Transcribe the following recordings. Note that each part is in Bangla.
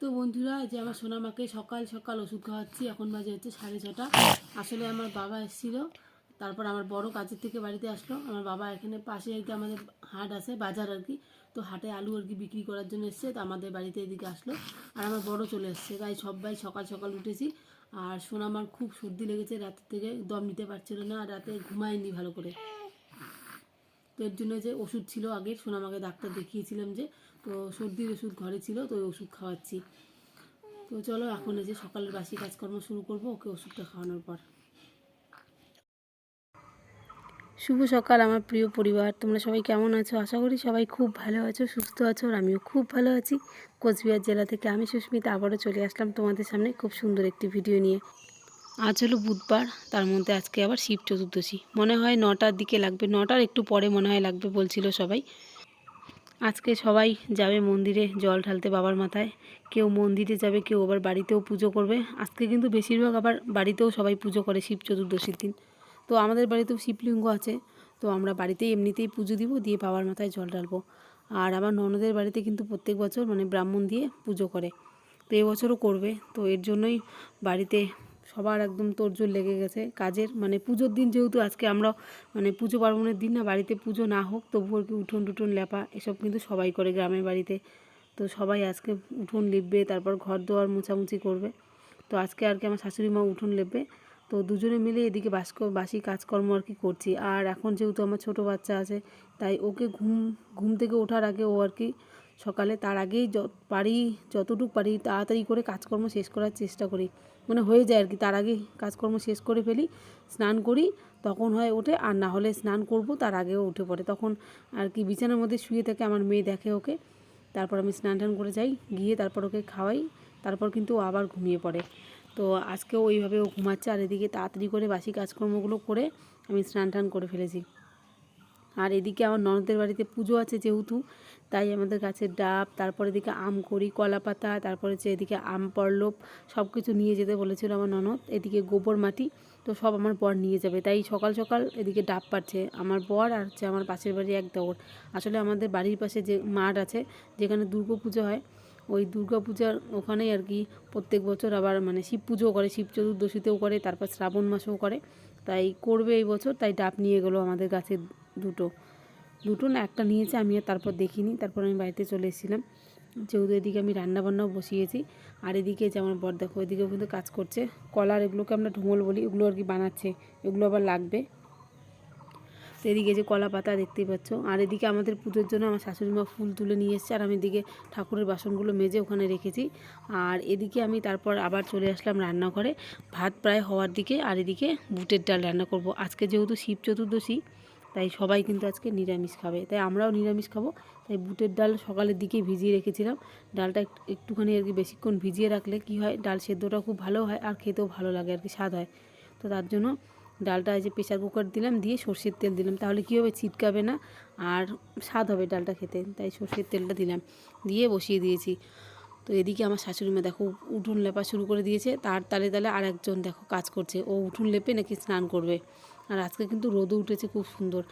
তো বন্ধুরা যে আমার সোনামাকে সকাল সকাল ওষুধ খাওয়াচ্ছি, এখন বাজে হচ্ছে সাড়ে ছটা। আসলে আমার বাবা এসেছিল, তারপর আমার বড় কাজের থেকে বাড়িতে আসলো। আমার বাবা এখানে পাশে আর কি আমাদের হাট আছে, বাজার আর কি। তো হাটে আলু আর কি বিক্রি করার জন্য এসছে, তো আমাদের বাড়িতে এদিকে আসলো। আর আমার বড় চলে এসছে, তাই সবাই সকাল সকাল উঠেছি। আর সোনামার খুব সর্দি লেগেছে রাতের থেকে দম নিতে পারছিল না, আর রাতে ঘুমায়নি ভালো করে। তো এর জন্য যে ওষুধ ছিল আগে সোনামাকে ডাক্তার দেখিয়েছিলাম যে, তো সর্দির ওষুধ ঘরে ছিল, তো ওই ওষুধ খাওয়াচ্ছি। তো চলো, এখন এই যে সকালের বাসি কাজকর্ম শুরু করব, ওকে ওষুধটা খাওয়ানোর পর। শুভ সকাল, আমার প্রিয় পরিবার। তোমরা সবাই কেমন আছো? আশা করি সবাই খুব ভালো আছো, সুস্থ আছো, আর আমিও খুব ভালো আছি। কোচবিহার জেলা থেকে আমি সুস্মিতা, আবারও চলে আসলাম তোমাদের সামনে খুব সুন্দর একটি ভিডিও নিয়ে। আজ হলো বুধবার, তার মধ্যে আজকে আবার শিব চতুর্দশী। মনে হয় নটার দিকে লাগবে, নটার একটু পরে মনে হয় লাগবে বলছিল সবাই। আজকে সবাই যাবে মন্দিরে জল ঢালতে বাবার মাথায়। কেউ মন্দিরে যাবে, কেউ আবার বাড়িতেও পুজো করবে। আজকে কিন্তু বেশিরভাগ আবার বাড়িতেও সবাই পুজো করে শিব চতুর্দশীর দিন। তো আমাদের বাড়িতেও শিবলিঙ্গ আছে, তো আমরা বাড়িতেই এমনিতেই পুজো দিব, দিয়ে বাবার মাথায় জল ঢালবো। আর আমার ননদের বাড়িতে কিন্তু প্রত্যেক বছর মানে ব্রাহ্মণ দিয়ে পুজো করে। তো এবছরও করবে, তো এর জন্যই বাড়িতে সবার একদম তোড়জোড় লেগে গেছে। কাজের মানে পুজোর দিন যেহেতু আজকে আমরা মানে পুজো পার্বণের দিন না, বাড়িতে পুজো না হোক তবু আর কি উঠোন টুঠোন লেপা, এসব কিন্তু সবাই করে গ্রামের বাড়িতে। তো সবাই আজকে উঠোন লিপবে, তারপর ঘর দোয়ার মোছামুছি করবে। তো আজকে আর কি আমার শাশুড়ি মা উঠোন লেপবে। তো দুজনে মিলে এদিকে বাস্ক, বাসি কাজকর্ম আর কি করছি। আর এখন যেহেতু আমার ছোট বাচ্চা আছে, তাই ওকে ঘুম ঘুম থেকে ওঠার আগে ও আর কি সকালে তার আগেই যত পারি, যতটুকু পারি তাড়াতাড়ি করে কাজকর্ম শেষ করার চেষ্টা করি। মানে হয়ে যায় আর কি তার আগে কাজকর্ম শেষ করে ফেলি, স্নান করি, তখন হয় ওঠে আর না হলে স্নান করব, তার আগেও উঠে পড়ে। তখন আর কি বিছানার মধ্যে শুয়ে থাকে আমার মেয়ে দেখে ওকে। তারপর আমি স্নান টান করে যাই, গিয়ে তারপর ওকে খাওয়াই, তারপর কিন্তু ও আবার ঘুমিয়ে পড়ে। তো আজকেও ওইভাবে ও ঘুমাচ্ছে আর এদিকে তাড়াতাড়ি করে বাসি কাজকর্মগুলো করে আমি স্নান টান করে ফেলেছি। আর এদিকে আমার ননদের বাড়িতে পুজো আছে যেহেতু, তাই আমাদের গাছের ডাব, তারপরে এদিকে আম করি কলা পাতা তারপরে হচ্ছে এদিকে আম পল্লব সব কিছু নিয়ে যেতে বলেছিল আমার ননদ, এদিকে গোবর মাটি, তো সব আমার বর নিয়ে যাবে। তাই সকাল সকাল এদিকে ডাব পাচ্ছে আমার বর আর হচ্ছে আমার পাশের বাড়ি এক দৌড়। আসলে আমাদের বাড়ির পাশে যে মাঠ আছে, যেখানে দুর্গা পুজো হয়, ওই দুর্গা পূজার ওখানেই আর কি প্রত্যেক বছর আবার মানে শিব পুজোও করে, শিব চতুর্দশীতেও করে, তারপর শ্রাবণ মাসেও করে। তাই করবে এই বছর, তাই ডাব নিয়ে গেলো আমাদের গাছের দুটো। দুটো না, একটা নিয়েছে, আমি আর তারপর দেখিনি। তারপর আমি বাড়িতে চলে এসেছিলাম। যেহেতু এদিকে আমি রান্নাবান্নাও বসিয়েছি। আর এদিকে যে আমার বর, দেখো, এদিকেও কিন্তু কাজ করছে। কলার এগুলোকে আমরা ঢুমল বলি এগুলো আর কি বানাচ্ছে। এগুলো আবার লাগবে। এদিকে যে কলা পাতা দেখতেই পাচ্ছ। আর এদিকে আমাদের পুজোর জন্য আমার শাশুড়ি মা ফুল তুলে নিয়ে এসছে। আর আমি এদিকে ঠাকুরের বাসনগুলো মেজে ওখানে রেখেছি। আর এদিকে আমি তারপর আবার চলে আসলাম রান্নাঘরে। ভাত প্রায় হওয়ার দিকে। আর এদিকে বুটের ডাল রান্না করব। আজকে যেহেতু শিব চতুর্দশী তাই সবাই কিন্তু আজকে নিরামিষ খাবে। তাই আমরাও নিরামিষ খাব। তাই বুটের ডাল সকালের দিকে ভিজিয়ে রেখেছিলাম। ডালটা একটুখানি আর কি বেশিক্ষণ ভিজিয়ে রাখলে কি হয়, ডাল সেদ্ধটা খুব ভালো হয় আর খেতেও ভালো লাগে আর কি, স্বাদ হয়। তো তার জন্য ডালটা যে প্রেশার কুকার দিলাম, দিয়ে সর্ষের তেল দিলাম। তাহলে কী হবে, ছিটকাবে না আর স্বাদ হবে ডালটা খেতে। তাই সর্ষের তেলটা দিলাম। দিয়ে বসিয়ে দিয়েছি। তো এদিকে আমার শাশুড়ি মা দেখো উঠুন লেপা শুরু করে দিয়েছে। তার তালে তালে আর একজন দেখো কাজ করছে। ও উঠুন লেপে নাকি স্নান করবে। আর আজকে কিন্তু রোদও উঠেছে খুব সুন্দর।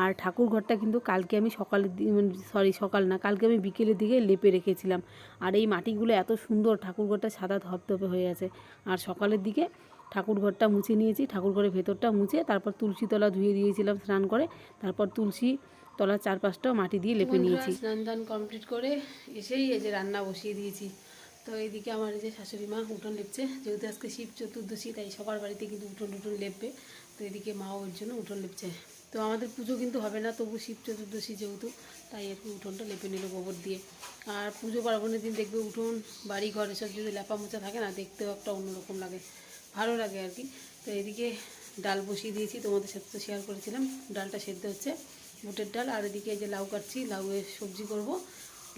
আর ঠাকুর ঘরটা কিন্তু কালকে আমি সকালের দিকে সরি সকাল না, কালকে আমি বিকেলের দিকে লেপে রেখেছিলাম। আর এই মাটিগুলো এত সুন্দর, ঠাকুর ঘরটা সাদা ধপধপে হয়ে আছে। আর সকালের দিকে ঠাকুর ঘরটা মুছে নিয়েছি ঠাকুর ঘরের ভেতরটা মুছে তারপর তুলসী তলা ধুয়ে দিয়েছিলাম স্নান করে তারপর তুলসী তলার চারপাশটাও মাটি দিয়ে লেপে নিয়েছি। স্নান টান কমপ্লিট করে এসেই এই যে রান্না বসিয়ে দিয়েছি। তো এইদিকে আমার এই যে শাশুড়ি মা উঠোন লেপছে যেহেতু আজকে শিব চতুর্দশী তাই সবার বাড়িতে কিন্তু উঠোন টুঠোন লেপবে। তো এদিকে মাও ওর জন্য উঠোন লেপছে। তো আমাদের পুজো কিন্তু হবে না তবু শিব চতুর্দশী যেহেতু তাই একটু উঠোনটা লেপে নিল গোবর দিয়ে। আর পুজো পার্বণের দিন দেখবে উঠোন বাড়ি ঘর এসব যদি লেপা মোচা থাকে না দেখতেও একটা অন্যরকম লাগে। ভালো লাগে আর কি। তো এদিকে ডাল বসিয়ে দিয়েছি, তোমাদের সাথে তো শেয়ার করেছিলাম। ডালটা সেদ্ধ হচ্ছে, বুটের ডাল। আর এদিকে যে লাউ কাটছি লাউয়ের সবজি করব,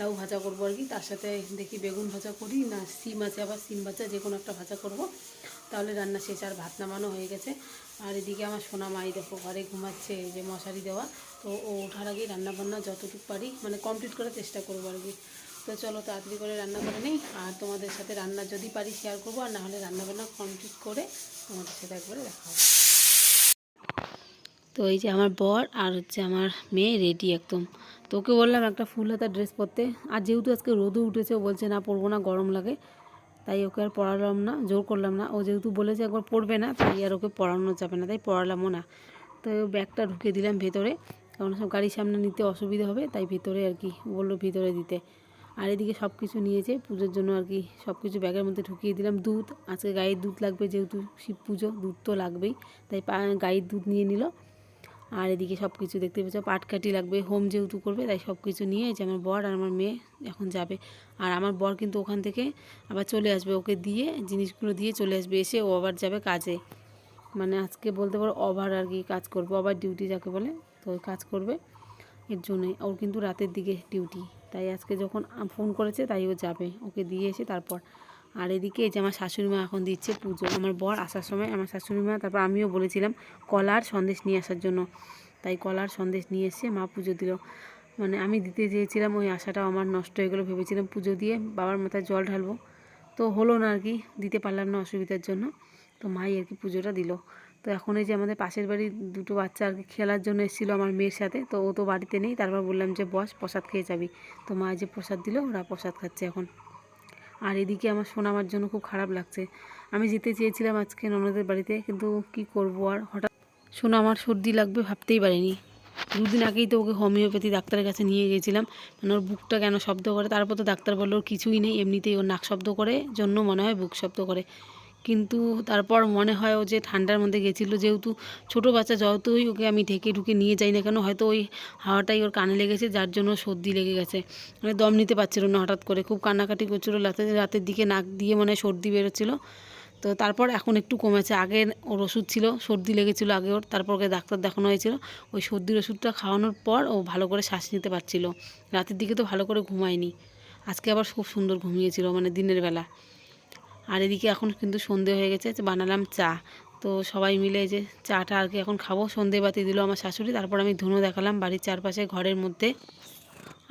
লাউ ভাজা করব আর কি। তার সাথে দেখি বেগুন ভাজা করি না, সিম আছে, আবার সিম ভাজা যে কোনো একটা ভাজা করব। তাহলে রান্না শেষ, আর ভাত নামানো হয়ে গেছে। আর এদিকে আমার সোনা মাই দেখো, ঘরে ঘুমাচ্ছে যে মশারি দেওয়া। তো ও ওঠার আগেই রান্না বান্না যতটুকু পারি মানে কমপ্লিট করার চেষ্টা করব আর কি। তো চলো তাড়াতাড়ি করে রান্না করে নিই। আর তোমাদের সাথে রান্না যদি পারি শেয়ার করব, আর না হলে রান্না বান্না কমপ্লিট করে তোমাদের সাথে একবারে দেখা হবে। তো এই যে আমার বর আর হচ্ছে আমার মেয়ে রেডি একদম। তো ওকে বললাম একটা ফুল হাতা ড্রেস পরতে। আর যেহেতু আজকে রোদও উঠেছে, ও বলছে, না, পরবো না, গরম লাগে। তাই ওকে আর পড়ালাম না, জোর করলাম না। ও যেহেতু বলেছে একবার পড়বে না, তাই আর ওকে পড়ানো যাবে না, তাই পড়ালামও না। তো ব্যাগটা ঢুকে দিলাম ভেতরে। কারণ সব গাড়ির সামনে নিতে অসুবিধা হবে, তাই ভেতরে আর কি বলল ভিতরে দিতে। আর এদিকে সব কিছু নিয়েছে, পুজোর জন্য আর কি সব কিছু ব্যাগের মধ্যে ঢুকিয়ে দিলাম দুধ। আজকে গায়ের দুধ লাগবে, যেহেতু শিব পুজো, দুধ তো লাগবেই, তাই গায়ের দুধ নিয়ে নিল। আর এদিকে সব কিছু দেখতে পাচ্ছ পাটকাঠি লাগবে, হোম যেহেতু করবে, তাই সব কিছু নিয়ে যে আমার বর আর আমার মেয়ে এখন যাবে। আর আমার বর কিন্তু ওখান থেকে আবার চলে আসবে, ওকে দিয়ে জিনিসগুলো দিয়ে চলে আসবে, এসে ও আবার যাবে কাজে। মানে আজকে বলতে পারো ওভার আর কি কাজ করবে ওভার ডিউটি যাকে বলে, তো কাজ করবে। এর জন্যই, ওর কিন্তু রাতের দিকে ডিউটি তাই আজকে যখন ফোন করেছে তাই ও যাবে। ওকে দিয়ে এসে তারপর, আর এদিকে এই যে আমার শাশুড়ি মা এখন দিচ্ছে পুজো। আমার বর আসার সময় আমার শাশুড়ি মা তারপর আমিও বলেছিলাম কলার সন্দেশ নিয়ে আসার জন্য। তাই কলার সন্দেশ নিয়ে এসে মা পুজো দিল। মানে আমি দিতে চেয়েছিলাম, ওই আশাটাও আমার নষ্ট হয়ে গেলো। ভেবেছিলাম পুজো দিয়ে বাবার মাথায় জল ঢালবো। তো হলো না আর কি, দিতে পারলাম না অসুবিধার জন্য। তো মাই আর কি পুজোটা দিল। তো এখন এই যে আমাদের পাশের বাড়ির দুটো বাচ্চা আর কি খেলার জন্য এসেছিল আমার মেয়ের সাথে, তো ও তো বাড়িতে নেই। তারপর বললাম যে, বস, প্রসাদ খেয়ে যাবি। তো মা যে প্রসাদ দিল, ওরা প্রসাদ খাচ্ছে এখন। আর এদিকে আমার শোনাবার জন্য খুব খারাপ লাগছে। আমি যেতে চেয়েছিলাম আজকে ননদের বাড়িতে, কিন্তু কি করব আর? হঠাৎ শোনা আমার সর্দি লাগবে ভাবতেই পারিনি। দুদিন আগেই তো ওকে হোমিওপ্যাথি ডাক্তারের কাছে নিয়ে গেছিলাম। মানে ওর বুকটা কেন শব্দ করে? তারপর তো ডাক্তার বলল ওর কিছুই নেই, এমনিতেই ওর নাক শব্দ করে, জন্য মনে হয় বুক শব্দ করে। কিন্তু তারপর মনে হয় ও যে ঠান্ডার মধ্যে গেছিল, যেহেতু ছোটো বাচ্চা যতই ওকে আমি ঢেকে ঢুকে নিয়ে যাই না কেন, হয়তো ওই হাওয়াটাই ওর কানে লেগেছে, যার জন্য সর্দি লেগে গেছে। মানে দম নিতে পারছিল না হঠাৎ করে, খুব কান্নাকাটি করছিল, রাতে, রাতের দিকে নাক দিয়ে মনে সর্দি বেরোচ্ছিলো। তো তারপর এখন একটু কমেছে, আগে ওর ওষুধ ছিল, সর্দি লেগেছিলো আগে ওর, তারপর ওকে ডাক্তার দেখানো হয়েছিল। ওই সর্দির ওষুধটা খাওয়ানোর পর ও ভালো করে শ্বাস নিতে পারছিল। রাতের দিকে তো ভালো করে ঘুমায়নি, আজকে আবার খুব সুন্দর ঘুমিয়েছিল মানে দিনের বেলা। আর এদিকে এখন কিন্তু সন্ধে হয়ে গেছে বানালাম চা। তো সবাই মিলে যে চাটা আর কি এখন খাব। সন্ধে বাতি দিল আমার শাশুড়ি, তারপর আমি ধুনো দেখালাম বাড়ির চারপাশে ঘরের মধ্যে।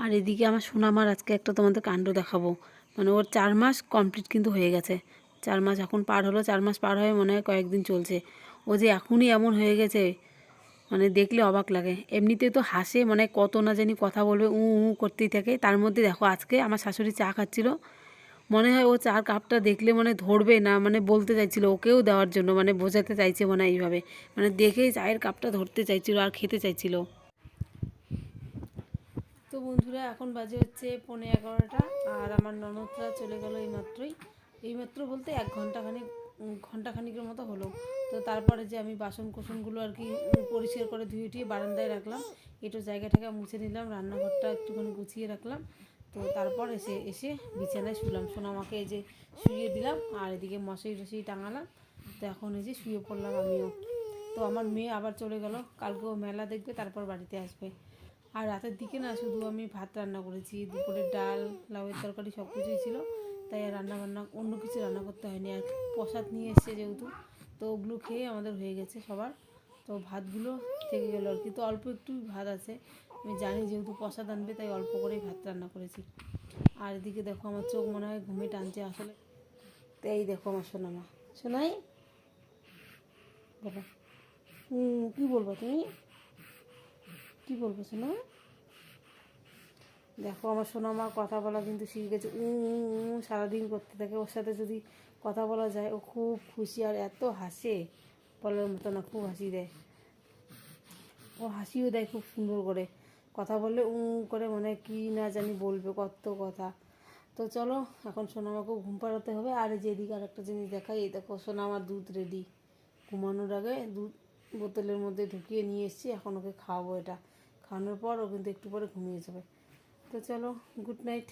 আর এদিকে আমার সোনামার আজকে একটা তোমাদের কাণ্ড দেখাবো। মানে ওর চার মাস কমপ্লিট কিন্তু হয়ে গেছে। চার মাস এখন পার হলো, চার মাস পার হয়ে মনে হয় কয়েকদিন চলছে। ও যে এখনই এমন হয়ে গেছে মানে দেখলে অবাক লাগে। এমনিতে তো হাসে মানে কত না জানি কথা বলবে উ উ করতেই থাকে। তার মধ্যে দেখো আজকে আমার শাশুড়ি চা খাচ্ছিল। মনে হয় ও চার কাপটা দেখলে মানে ধরবে না মানে বলতে চাইছিল ওকেও দেওয়ার জন্য মানে বোঝাতে চাইছে মনে হয় এইভাবে। মানে দেখেই চায়ের কাপটা ধরতে চাইছিল আর খেতে চাইছিল। তো বন্ধুরা এখন বাজে হচ্ছে পৌনে এগারোটা আর আমার ননদরা চলে গেল এই মাত্রই এইমাত্র বলতে এক ঘন্টাখানিক উম, ঘন্টাখানিকের মতো হলো। তো তারপরে যে আমি বাসন কোসনগুলো আর কি পরিষ্কার করে ধুয়ে টুয়ে বারান্দায় রাখলাম একটু জায়গাটাকে মুছে নিলাম রান্নাঘরটা একটুখানি গুছিয়ে রাখলাম। তো তারপর এসে এসে বিছানায় শুলাম। সোনামাকে এই যে শুয়ে দিলাম, আর এদিকে মশারি টশারি টাঙালাম। তো এখন এই যে শুয়ে পড়লাম আমিও। তো আমার মেয়ে আবার চলে গেল। কালকেও মেলা দেখবে, তারপর বাড়িতে আসবে। আর রাতের দিকে না, শুধু আমি ভাত রান্না করেছি। দুপুরে ডাল, লাউয়ের তরকারি সব কিছুই ছিল। তাই আর রান্না বান্না অন্য কিছু রান্না করতে হয়নি। আর প্রসাদ নিয়ে এসছে যেহেতু, তো ওগুলো খেয়ে আমাদের হয়ে গেছে সবার। তো ভাতগুলো থেকে গেলো আর কি। তো অল্প একটু ভাত আছে। আমি জানি যেহেতু প্রসাদ আনবে, তাই অল্প করেই ভাত রান্না করেছি। আর এদিকে দেখো আমার চোখ মনে হয় ঘুমে টানছে আসলে। তো এই দেখো আমার সোনামা। শোনাই বলো হুম কী বলব তুমি? কি বলব শোনা দেখো আমার সোনা মা কথা বলা কিন্তু শিখে গেছে। উ সারাদিন করতে থাকে। ওর সাথে যদি কথা বলা যায়, ও খুব খুশি আর এত হাসে। বলার মতো না, খুব হাসি দেয়। ও হাসিও দেয় খুব সুন্দর করে। কথা বললে উ করে মনে কি না জানি বলবে, কত কথা। তো চলো, এখন সোনামাকে ঘুম পাড়াতে হবে। আর যেদিকে আর একটা জিনিস দেখাই, এই দেখো, সোনামার দুধ রেডি ঘুমানোর আগে দুধ বোতলের মধ্যে ঢুকিয়ে নিয়ে এসেছি, এখন ওকে খাওয়াবো এটা। খাওয়ানোর পর ও কিন্তু একটু পরে ঘুমিয়ে যাবে। তো চলো গুড নাইট